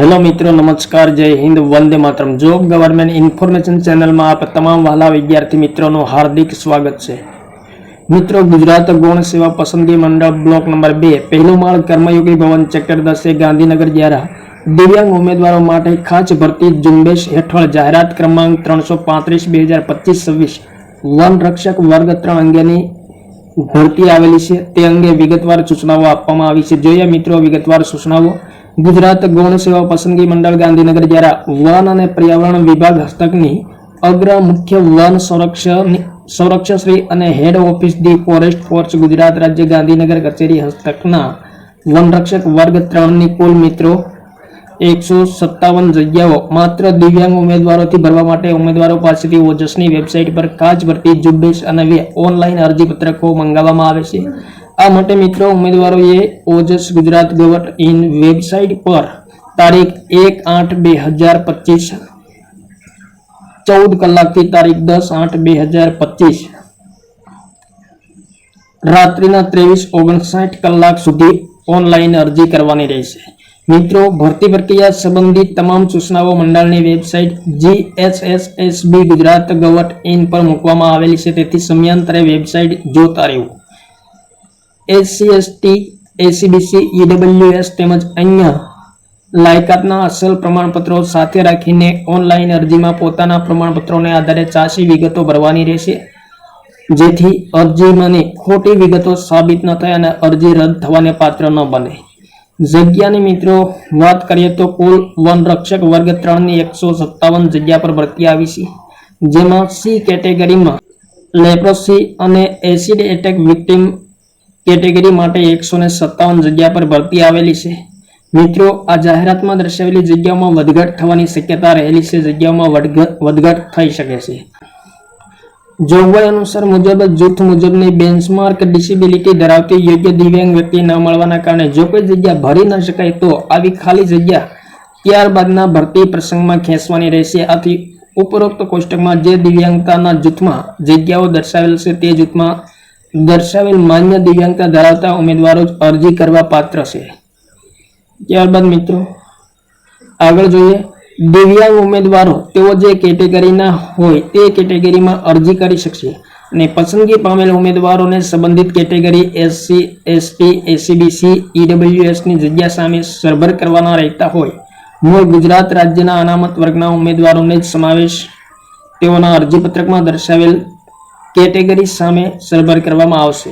Hello મિત્રો, નમસ્કાર, જય હિન્દ, વંદે માતરમ. જોબ ગવર્મેન્ટ ઇન્ફોર્મેશન ચેનલમાં આપ તમામ વહાલા વિદ્યાર્થી મિત્રોનું હાર્દિક સ્વાગત છે. મિત્રો, ગુજરાત ગૌણ સેવા પસંદગી મંડળ બ્લોક નંબર બે, પહેલો માળ કર્મયોગી ભવન ચેક્ટર દસે, ગાંધીનગર દ્વારા દિવ્યાંગ ઉમેદવારો માટે ખાસ ભરતી ઝુંબેશ હેઠળ જાહેરાત ક્રમાંક ત્રણસો પાંત્રીસ, બે હજાર પચીસ, છવ્વીસ. વન રક્ષક વર્ગ ત્રણ અંગેની ભરતી આવેલી છે. તે અંગે વિગતવાર સૂચનાઓ આપવામાં આવી છે. જોઈએ મિત્રો, વિગતવાર સૂચનાઓ. ગુજરાત ગૌણ સેવા પસંદગી મંડળ ગાંધીનગર દ્વારા વન અને પર્યાવરણ વિભાગ હસ્તકની અગ્ર મુખ્ય વન સંરક્ષણ સંરક્ષશ્રી અને head office the forest force Gujarat રાજ્ય ગાંધીનગર કચેરી હસ્તકના વનરક્ષક વર્ગ ત્રણની કુલ મિત્રો એકસો સત્તાવન જગ્યાઓ માત્ર દિવ્યાંગ ઉમેદવારોથી ભરવા માટે ઉમેદવારો પાસેથી ઓજસની વેબસાઇટ પર કાચ ભરતી ઝુંબેશ અને ઓનલાઈન અરજીપત્રકો મંગાવવામાં આવે છે. આ માટે મિત્રો ઉમેદવારોએ Ojas Gujarat govt in website પર તારીખ એક આઠ બે હજાર પચીસ, ચૌદ કલાકથી તારીખ દસ આઠ બે હજાર પચીસ, રાત્રિના ત્રેવીસ ઓગણસાઠ કલાક સુધી ઓનલાઈન અરજી કરવાની રહેશે. મિત્રો, ભરતી પ્રક્રિયા સંબંધિત તમામ સૂચનાઓ મંડળની વેબસાઇટ જીએસએસએસબી ગુજરાત ગવર્ટ ઇન પર મૂકવામાં આવેલી છે. તેથી સમયાંતરે વેબસાઇટ જોતા રહેવું. એસસી એસટી એસીબીસી ઈડબ્લ્યુએસ તેમજ અન્ય લાયકાતના અસલ પ્રમાણપત્રો સાથે રાખીને ઓનલાઈન અરજીમાં પોતાના પ્રમાણપત્રોને આધારે ચાસી વિગતો ભરવાની રહેશે. જેથી અરજીમાંની ખોટી વિગતો સાબિત ન થાય અને અરજી રદ થવાને પાત્ર ન બને. જગ્યાની મિત્રો, વાત કરીએ તો કુલ વન રક્ષક વર્ગ ત્રણની એકસો સત્તાવન જગ્યા પર ભરતી આવી છે. જેમાં સી કેટેગરીમાં લેપ્રોસી અને એસિડ એટેક વિક્ટિમ કેટેગરી માટે એકસો ને સત્તાવન જગ્યા પર ભરતી આવેલી છે. મિત્રો, આ જાહેરાતમાં દર્શાવેલી જગ્યાઓમાં વધઘટ થવાની શક્યતા રહેલી છે. જગ્યાઓમાં વધઘટ થઈ શકે છે. જોગવાઈ અનુસાર મુજબ જૂથ મુજબની બેન્ચમાર્ક ડિસેબિલિટી ધરાવતી યોગ્ય દિવ્યાંગ વ્યક્તિ ન મળવાના કારણે જો કોઈ જગ્યા ભરી ન શકાય તો આવી ખાલી જગ્યા ત્યારબાદના ભરતી પ્રસંગમાં ખેંચવાની રહેશે. આથી ઉપરોક્ત કોષ્ટકમાં જે દિવ્યાંગતાના જૂથમાં જગ્યાઓ દર્શાવેલ છે તે જૂથમાં દર્શાવેલ માન્ય દિવ્યાંગતા ધરાવતા ઉમેદવારો જ અરજી કરવા પાત્ર છે. ત્યારબાદ મિત્રો, આગળ જોઈએ. દિવ્યાંગ ઉમેદવારો, તેઓ જે કેટેગરીના હોય તે કેટેગરીમાં અરજી કરી શકશે અને પસંદગી પામેલ ઉમેદવારોને સંબંધિત કેટેગરી એસસી એસટી એસીબીસી ઈડબ્લ્યુએસની જગ્યા સામે સરભર કરવાના રહેતા હોય. મૂળ ગુજરાત રાજ્યના અનામત વર્ગના ઉમેદવારોને જ સમાવેશ તેઓના અરજીપત્રકમાં દર્શાવેલ કેટેગરી સામે સરભર કરવામાં આવશે.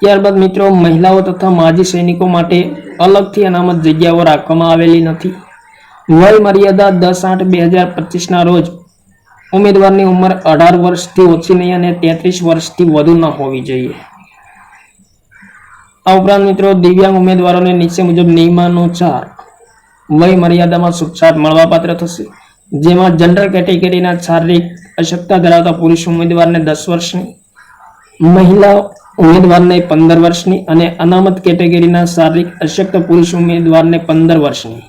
ત્યારબાદ મિત્રો, મહિલાઓ તથા માજી સૈનિકો માટે અલગથી અનામત જગ્યાઓ રાખવામાં આવેલી નથી. વય મર્યાદા દસ આઠ બે હજાર પચીસના રોજ ઉમેદવારની ઉંમર અઢાર વર્ષથી ઓછી નહીં અને તેત્રીસ વર્ષથી વધુ ન હોવી જોઈએ. આ ઉપરાંત મિત્રો, દિવ્યાંગ ઉમેદવારોને નીચે મુજબ નિયમાનુસાર વય મર્યાદામાં છૂટછાટ મળવાપાત્ર થશે. જેમાં જનરલ કેટેગરીના શારીરિક અશક્તા ધરાવતા પુરુષ ઉમેદવારને દસ વર્ષની, મહિલા ઉમેદવારને પંદર વર્ષની અને અનામત કેટેગરીના શારીરિક અશક્ત પુરુષ ઉમેદવારને પંદર વર્ષની.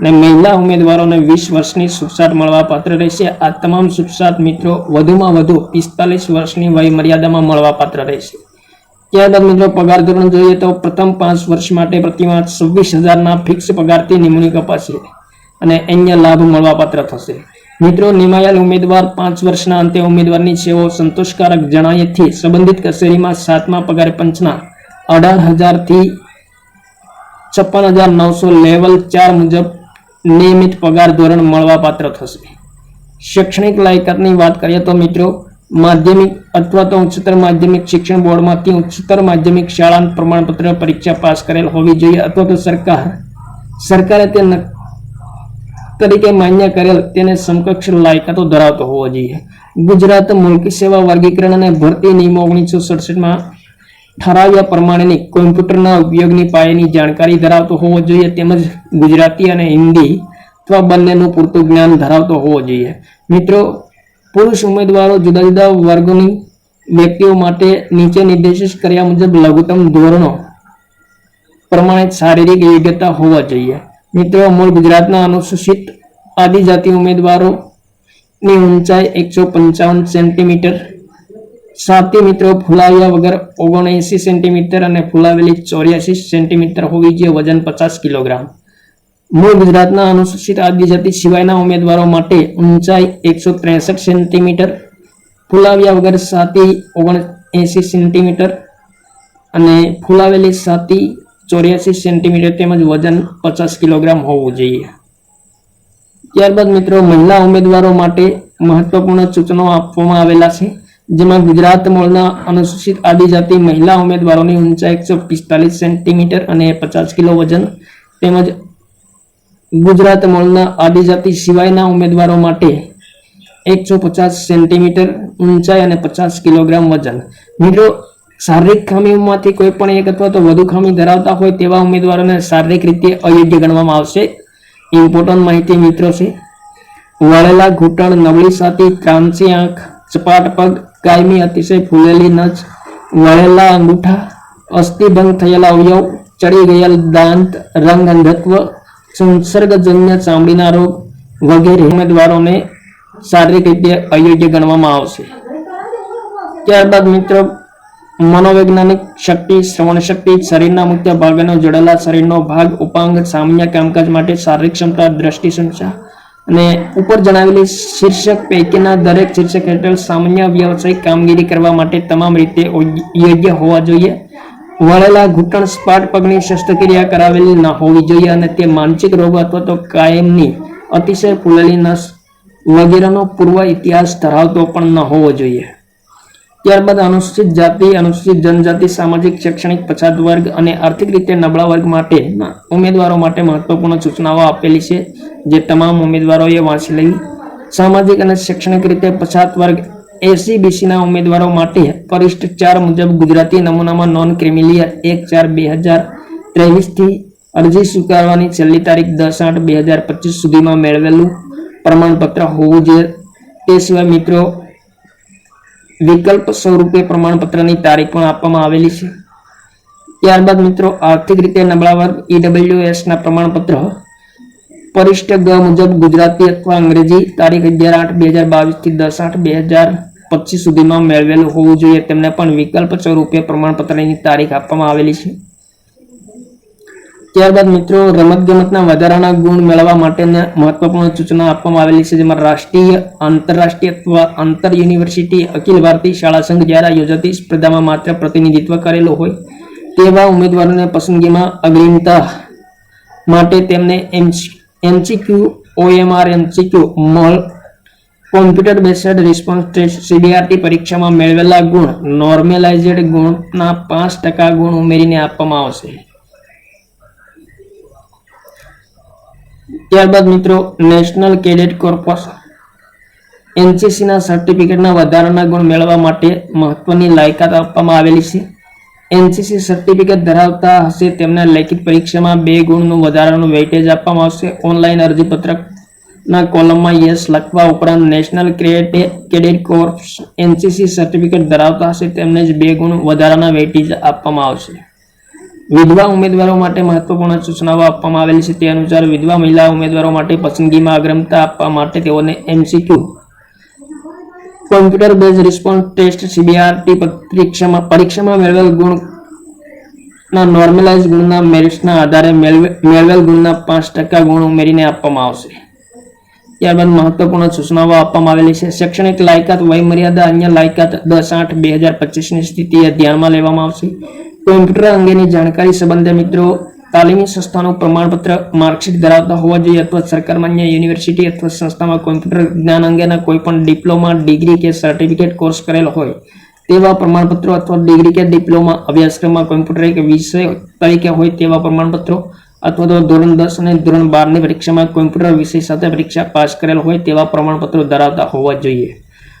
અને મહિલા ઉમેદવારોને વીસ વર્ષની છૂટછાટ મળવા પાત્ર રહેશે. આ તમામ છૂટછાટ મિત્રો વધુમાં વધુ પિસ્તાલીસ વર્ષની વય મર્યાદામાં મળવા પાત્ર રહેશે. ત્યારબાદ મિત્રો પગાર ધોરણ જોઈએ તો પ્રથમ પાંચ વર્ષ માટે પ્રતિમાસ છવ્વીસ હજારના ફિક્સ પગારથી નિમણૂક અપાશે. અને અન્ય લાભ મળવાપાત્ર થશે. મિત્રો, નિમાયેલ ઉમેદવાર પાંચ વર્ષના અંતે ઉમેદવારની સેવાઓ સંતોષકારક જણાયેથી સંબંધિત કચેરીમાં સાતમા પગાર પંચના અઢાર હજારથી છપ્પન હજાર નવસો લેવલ ચાર મુજબ નિયમિત પગાર ધોરણ મળવાપાત્ર થશે. શૈક્ષણિક લાયકાતની વાત કરીએ તો મિત્રો, માધ્યમિક અથવા તો ઉચ્ચતર માધ્યમિક શિક્ષણ બોર્ડમાંથી ઉચ્ચતર માધ્યમિક શાળા પ્રમાણપત્ર પરીક્ષા પાસ કરેલ હોવી જોઈએ અથવા તો સરકાર, સરકારે તે તરીકે માન્ય કરેલ તેને સમકક્ષ લાયકાતો ધરાવતો હોવો જોઈએ. ગુજરાત મુલકી સેવા વર્ગીકરણ અને ભરતી નિયમો ઓગણીસો સડસઠમાં ઠરાવ્યા પ્રમાણેની કોમ્પ્યુટરના ઉપયોગની પાયાની જાણકારી ધરાવતો હોવો જોઈએ તેમજ ગુજરાતી અને હિન્દી અથવા બંનેનું પૂરતું જ્ઞાન ધરાવતો હોવો જોઈએ. મિત્રો, પુરુષ ઉમેદવારો જુદા જુદા વર્ગોની વ્યક્તિઓ માટે નીચે નિર્દેશિત કર્યા મુજબ લઘુત્તમ ધોરણો પ્રમાણે શારીરિક યોગ્યતા હોવા જોઈએ. મિત્રો મૂળ ગુજરાતના અનુસૂચિત આદિજાતિ ઉમેદવારોની ઊંચાઈ એકસો પંચાવન સેન્ટીમીટર. સાથી મિત્રો, ફુલાવ્યા વગર ઓગણએંસી સેન્ટીમીટર અને ફુલાવેલી ચોર્યાસી સેન્ટીમીટર હોવી જોઈએ, વજન પચાસ કિલોગ્રામ. મૂળ ગુજરાતના અનુસૂચિત આદિજાતિ સિવાયના ઉમેદવારો માટે ઊંચાઈ એકસો ત્રેસઠ સેન્ટીમીટર, ફુલાવ્યા વગર સાતી ઓગણએંસી સેન્ટીમીટર અને ફુલાવેલી સાતી ચોર્યાસી સેન્ટીમીટર તેમજ વજન પચાસ કિલોગ્રામ હોવું જોઈએ. ત્યારબાદ મિત્રો, મહિલા ઉમેદવારો માટે મહત્વપૂર્ણ સૂચનો આપવામાં આવેલા છે, જેમાં ગુજરાત મૂળના અનુસૂચિત આદિજાતિ મહિલા ઉમેદવારોની ઊંચાઈ એકસો પિસ્તાલીસ સેન્ટીમીટર અને પચાસ કિલો વજન તેમજ ગુજરાત મૂળના આદિજાતિ સિવાયના ઉમેદવારો માટે એકસો પચાસ સેન્ટીમીટર ઊંચાઈ અને પચાસ કિલોગ્રામ વજન. મિત્રો શારીરિક ખામીઓમાંથી કોઈ પણ એક અથવા તો વધુ ખામી ધરાવતા હોય તેવા ઉમેદવારોને શારીરિક રીતે અયોગ્ય ગણવામાં આવશે. ઇમ્પોર્ટન્ટ માહિતી મિત્રો છે. વળેલા ઘૂંટણ, નબળી સાથી ત્રાંસી આંખ, સપાટ પગ, કાયમી અતિશય ફૂલેલી નચ વળેલા અંગૂઠા, અસ્થિભંગ થયેલા અવયવ, ચડી ગયેલ દાંત, રંગ અંધત્વ, સંસર્ગજન્ય ચામડીના રોગ વગેરે ઉમેદવારોને શારીરિક રીતે અયોગ્ય ગણવામાં આવશે. ત્યારબાદ મિત્રો મનોવૈજ્ઞાનિક શક્તિ શ્રવણ શક્તિ શરીરના મુખ્ય ભાગનો જોડેલા શરીરનો ભાગ, ઉપાંગ, સામાન્ય કામકાજ માટે શારીરિક ક્ષમતા, દ્રષ્ટિ ક્ષમતા અને ઉપર જણાવેલી શીર્ષક પૈકીના દરેક શીર્ષક હેઠળ સામાન્ય વ્યવસાયિક કામગીરી કરવા માટે તમામ રીતે યોગ્ય હોવા જોઈએ. વળેલા ઘૂંટણ, સ્પાટ પગની શસ્ત્રક્રિયા કરાવેલી ન હોવી જોઈએ અને તે માનસિક રોગ અથવા તો કાયમની અતિશય ફૂલેલી નસ વગેરેનો પૂર્વ ઇતિહાસ ધરાવતો પણ ન હોવો જોઈએ. ત્યારબાદ અનુસૂચિત જાતિ અનુસૂચિત જનજાતિ સામાજિક શૈક્ષણિક પછાત વર્ગ અને આર્થિક રીતે નબળા વર્ગ માટેના ઉમેદવારો માટે મહત્વપૂર્ણ સૂચનાઓ આપેલી છે જે તમામ ઉમેદવારોએ વાંચી લેવી સામાજિક અને શૈક્ષણિક રીતે પછાત વર્ગ એસી બીસીના ઉમેદવારો માટે પરિષ્ઠ ચાર મુજબ ગુજરાતી નમૂનામાં નોન ક્રિમિલિયર એક ચાર બે હજાર ત્રેવીસથી અરજી સ્વીકારવાની છેલ્લી તારીખ દસ આઠ બે હજાર પચીસ સુધીમાં મેળવેલું પ્રમાણપત્ર હોવું જોઈએ. તે સિવાય મિત્રો વિકલ્પ સ્વરૂપે પ્રમાણપત્રની તારીખ પણ આપવામાં આવેલી છે. ત્યારબાદ મિત્રો, આર્થિક રીતે નબળા વર્ગ ઈડબ્લ્યુએસના પ્રમાણપત્ર, પરિષ્ઠ ગ મુજબ ગુજરાતી અથવા અંગ્રેજી, તારીખ અગિયાર આઠ બે હજાર બાવીસથી દસ આઠ બે હજાર પચીસ સુધીમાં મેળવેલું હોવું જોઈએ. તેમને પણ વિકલ્પ સ્વરૂપે પ્રમાણપત્રની તારીખ આપવામાં આવેલી છે. ત્યારબાદ મિત્રો, રમતગમતના વધારાના ગુણ મેળવવા માટેના મહત્વપૂર્ણ સૂચના આપવામાં આવેલી છે, જેમાં રાષ્ટ્રીય આંતરરાષ્ટ્રીય અથવા આંતર યુનિવર્સિટી, અખિલ ભારતીય શાળા સંઘ દ્વારા યોજાતી સ્પર્ધામાં માત્ર પ્રતિનિધિત્વ કરેલું હોય તેવા ઉમેદવારોને પસંદગીમાં અગ્રીમતા માટે તેમને MCQ, OMR, MCQ, mall, computer based response test CDRT પરીક્ષામાં મેળવેલા ગુણ, નોર્મેલાઇઝડ ગુણના પાંચ ટકા ગુણ ઉમેરીને આપવામાં આવશે. ત્યારબાદ મિત્રો નેશનલ કેડેટ કોર્પસ એનસીસીના સર્ટિફિકેટના વધારાના ગુણ મેળવવા માટે મહત્વની લાયકાત આપવામાં આવેલી છે. એનસીસી સર્ટિફિકેટ ધરાવતા હશે તેમને લેખિત પરીક્ષામાં બે ગુણનું વધારાનું વેઇટેજ આપવામાં આવશે. ઓનલાઈન અરજીપત્રકના કોલમમાં યસ લખવા ઉપરાંત national cadet corps NCC certificate ધરાવતા હશે તેમને જ બે ગુણ વધારાના વેઇટેજ આપવામાં આવશે. વિધવા ઉમેદવારો માટે મહત્વપૂર્ણ સૂચનાઓ આપવામાં આવેલી છે. તે અનુસાર વિધવા મહિલા ઉમેદવારો માટે પસંદગીમાં અગ્રમતા આપવા માટે તેઓને MCQ computer base response test CBRT પરીક્ષામાં પરીક્ષામાં મેળવેલ ગુણના નોર્મલાઇઝ ગુણના મેરિટ્સના આધારે મેળવે- મેળવેલ ગુણના પાંચ ટકા ગુણ ઉમેરીને આપવામાં આવશે. ત્યારબાદ મહત્વપૂર્ણ સૂચનાઓ આપવામાં આવેલી છે. શૈક્ષણિક લાયકાત વયમર્યાદા અન્ય લાયકાત દસ આઠ બે હજાર પચીસની સ્થિતિએ ધ્યાનમાં લેવામાં આવશે. કોમ્પ્યુટર અંગેની જાણકારી સંબંધે મિત્રો, તાલીમી સંસ્થાનું પ્રમાણપત્ર માર્કશીટ ધરાવતા હોવા જોઈએ અથવા સરકાર માન્ય યુનિવર્સિટી અથવા સંસ્થામાં કોમ્પ્યુટર જ્ઞાન અંગેના કોઈ પણ ડિપ્લોમા, ડિગ્રી કે સર્ટિફિકેટ કોર્સ કરેલો હોય, તેવા પ્રમાણપત્રો અથવા ડિગ્રી કે ડિપ્લોમા અભ્યાસક્રમમાં કોમ્પ્યુટર એક વિષય તરીકે હોય તેવા પ્રમાણપત્રો અથવા તો ધોરણ દસ અને ધોરણ બારની પરીક્ષામાં કોમ્પ્યુટર વિષય સાથે પરીક્ષા પાસ કરેલ હોય તેવા પ્રમાણપત્રો ધરાવતા હોવા જોઈએ.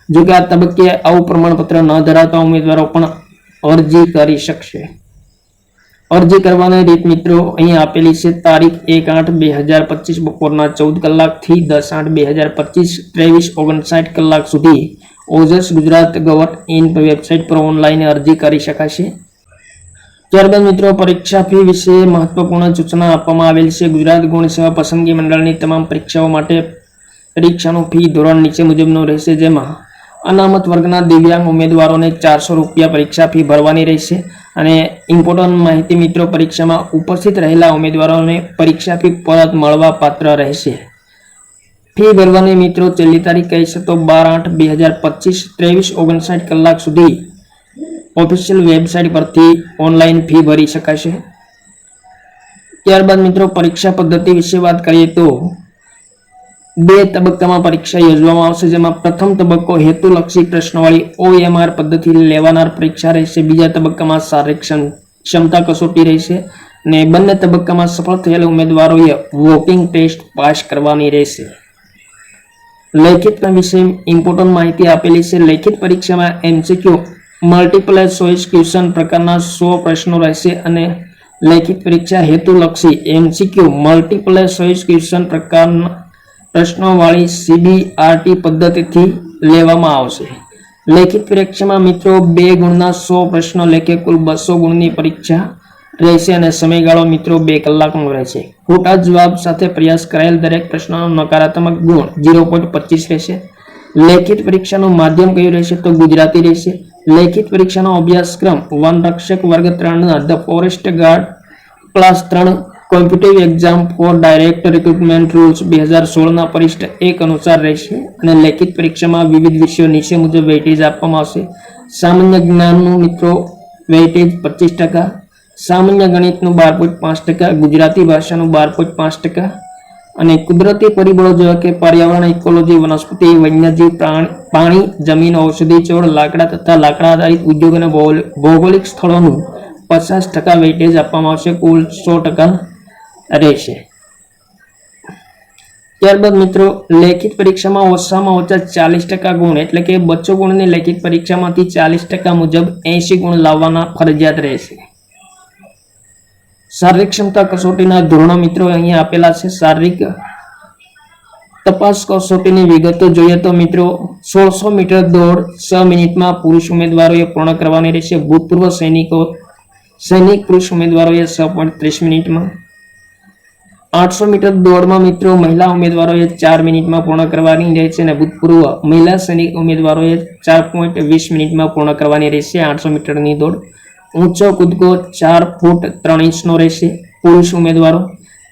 જો કે આ તબક્કે આવું પ્રમાણપત્ર ન ધરાવતા ઉમેદવારો પણ અરજી કરી શકશે. અરજી કરવાની રીત મિત્રો, અહીં આપેલી છે તારીખ એક આઠ બે હજાર પચીસ બપોરના ચૌદ કલાકથી દસ આઠ બે હજાર પચીસ ત્રેવીસ ઓગણસાઠ કલાક સુધી ઓજસ ગુજરાત ગવર્ટ ઇન વેબસાઇટ પર ઓનલાઈન અરજી કરી શકાશે. ત્યારબાદ મિત્રો, પરીક્ષા ફી વિશે મહત્વપૂર્ણ સૂચના આપવામાં આવેલ છે. ગુજરાત ગુણ સેવા પસંદગી મંડળની તમામ પરીક્ષાઓ માટે પરીક્ષાનો ફી ધોરણ નીચે મુજબનો રહેશે, જેમાં અનામત વર્ગના દિવ્યાંગ ઉમેદવારોને ચારસો રૂપિયા પરીક્ષા ફી ભરવાની રહેશે અને ઇમ્પોર્ટન્ટ માહિતી મિત્રો પરીક્ષામાં ઉપસ્થિત રહેલા ઉમેદવારોને પરીક્ષા ફી પરત મળવા પાત્ર રહેશે. ફી ભરવાની મિત્રો છેલ્લી તારીખ કહી તો બાર આઠ બે હજાર પચીસ ત્રેવીસ ઓગણસાઠ કલાક સુધી ઓફિશિયલ વેબસાઇટ પરથી ઓનલાઈન ફી ભરી શકાશે. ત્યારબાદ મિત્રો પરીક્ષા પદ્ધતિ વિશે વાત કરીએ તો બે તબક્કામાં પરીક્ષા યોજવામાં આવશે, જેમાં પ્રથમ તબક્કો હેતુલક્ષી પ્રશ્નવાળી ઓએમઆર પદ્ધતિ લેવાનાર પરીક્ષા રહેશે, બીજા તબક્કામાં શારીરિક ક્ષમતા કસોટી રહેશે અને બંને તબક્કામાં સફળ થયેલા ઉમેદવારોએ વોકિંગ ટેસ્ટ પાસ કરવાની રહેશે. લેખિત વિશે ઇમ્પોર્ટન્ટ માહિતી આપેલી છે. લેખિત પરીક્ષામાં એમસીક્યુ મલ્ટીપલ ચોઇસ ક્વેશ્ચન પ્રકારના સો પ્રશ્નો રહેશે અને લેખિત પરીક્ષા હેતુલક્ષી એમસીક્યુ મલ્ટીપલ ચોઇસ ક્વેશ્ચન પ્રકારના પ્રશ્નોવાળી સીબીઆરટી પદ્ધતિથી લેવામાં આવશે. લેખિત પરીક્ષામાં મિત્રો બે ગુણના સો પ્રશ્નો લેખે કુલ બસો ગુણની પરીક્ષા રહેશે અને સમયગાળો મિત્રો બે કલાકનો રહેશે ખોટા જવાબ સાથે પ્રયાસ કરાયેલ દરેક પ્રશ્નનો નકારાત્મક ગુણ ઝીરો પોઈન્ટ પચીસ રહેશે. લેખિત પરીક્ષાનું માધ્યમ કયું રહેશે તો ગુજરાતી રહેશે. લેખિત પરીક્ષાનો અભ્યાસક્રમ વન રક્ષક વર્ગ ત્રણના ધ ફોરેસ્ટ ગાર્ડ ક્લાસ ત્રણ competitive exam for direct recruitment rules બે હજાર સોળના પરિષ્ઠ એક અનુસાર રહેશે અને લેખિત પરીક્ષામાં વિવિધ વિષયો નીચે મુજબ વેઇટેજ આપવામાં આવશે. સામાન્ય જ્ઞાનનું મિત્રો વેઇટેજ પચીસ ટકા. સામાન્ય ગણિતનું બાર પોઈન્ટ પાંચ ટકા. ગુજરાતી ભાષાનું બાર પોઈન્ટ પાંચ ટકા. અને કુદરતી પરિબળો જેવા કે પર્યાવરણ ઇકોલોજી વનસ્પતિ, વન્યજીવ, પ્રાણી, પાણી, જમીન, ઔષધિ, છોડ, લાકડા તથા લાકડા આધારિત ઉદ્યોગ અને ભૌગોલિક સ્થળોનું પચાસ ટકા વેઇટેજ આપવામાં આવશે. કુલ સો ટકા રહેશે. ત્યારબાદ મિત્રો, લેખિત પરીક્ષામાં ઓછામાં ઓછા ચાલીસ ટકા ગુણ, એટલે કે બચ્ચો ગુણની લેખિત પરીક્ષામાંથી ચાલીસ ટકા મુજબ એંશી ગુણ લાવવાના ફરજિયાત રહેશે. શારીરિક ક્ષમતા કસોટીના ધોરણો મિત્રો અહીંયા આપેલા છે. શારીરિક તપાસ કસોટીની વિગતો જોઈએ તો મિત્રો, સોળસો મીટર દોડ છ મિનિટમાં પુરુષ ઉમેદવારોએ પૂર્ણ કરવાની રહેશે. ભૂતપૂર્વ સૈનિકો, સૈનિક પુરુષ ઉમેદવારોએ છ પોઈન્ટ ત્રીસ મિનિટમાં આઠસો મીટર દોડમાં મિત્રો મહિલા ઉમેદવારોએ ચાર મિનિટમાં પૂર્ણ કરવાની રહેશે અને ભૂતપૂર્વ મહિલા સૈનિક ઉમેદવારોએ ચાર પોઈન્ટ વીસ મિનિટમાં પૂર્ણ કરવાની રહેશે. આઠસો મીટરની દોડ ઊંચો, કૂદકો ચાર ફૂટ ત્રણ ઇંચનો રહેશે પુરુષ ઉમેદવારો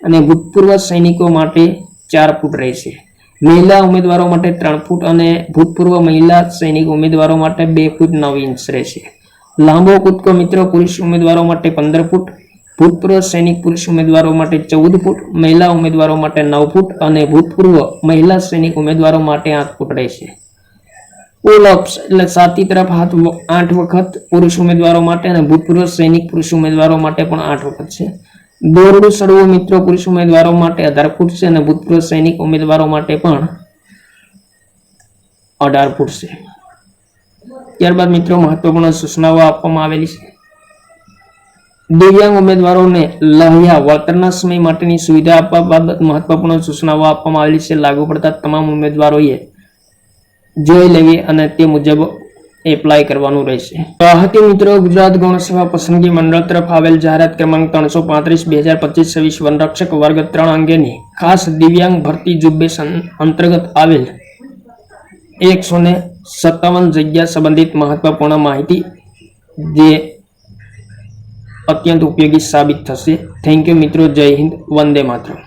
અને ભૂતપૂર્વ સૈનિકો માટે ચાર ફૂટ રહેશે. મહિલા ઉમેદવારો માટે ત્રણ ફૂટ અને ભૂતપૂર્વ મહિલા સૈનિક ઉમેદવારો માટે બે ફૂટ નવ ઇંચ રહેશે. લાંબો, કૂદકો મિત્રો પુરુષ ઉમેદવારો માટે પંદર ફૂટ ભૂતપૂર્વ સૈનિક પુરુષ ઉમેદવારો માટે ચૌદ ફૂટ, મહિલા ઉમેદવારો માટે નવ ફૂટ અને ભૂતપૂર્વ મહિલા સૈનિક ઉમેદવારો માટે આઠ ફૂટ રહેશે પુલ એટલે સાતી તરફ હાથ આઠ વખત પુરુષ ઉમેદવારો માટે અને ભૂતપૂર્વ સૈનિક પુરુષ ઉમેદવારો માટે પણ આઠ વખત છે. દોરડું સડવું મિત્રો પુરુષ ઉમેદવારો માટે અઢાર ફૂટ છે અને ભૂતપૂર્વ સૈનિક ઉમેદવારો માટે પણ અઢાર ફૂટ છે. ત્યારબાદ મિત્રો મહત્વપૂર્ણ સૂચનાઓ આપવામાં આવેલી છે. દિવ્યાંગ ઉમેદવારોને લહિયા વળતરના સમય માટેની સુવિધા આપવા બાબત મહત્વપૂર્ણ સૂચનાઓ આપવામાં આવેલી છે. લાગુ પડતા તમામ ઉમેદવારોએ જોઈ લેવી અને તે મુજબ એપ્લાય કરવાનું રહેશે. ગ્રાહકી મિત્રો, ગુજરાત ગૌણસેવા પસંદગી મંડળ તરફ આવેલ જાહેરાત ક્રમાંક ત્રણસો પાંત્રીસ, બે હજાર પચીસ, છવ્વીસ વનરક્ષક વર્ગ ત્રણ અંગેની ખાસ દિવ્યાંગ ભરતી ઝુંબેશ અંતર્ગત આવેલ એકસો ને સત્તાવન જગ્યા સંબંધિત મહત્વપૂર્ણ માહિતી જે અત્યંત ઉપયોગી સાબિત થશે. થેન્ક યુ મિત્રો. જય હિન્દ. વંદે માતરમ.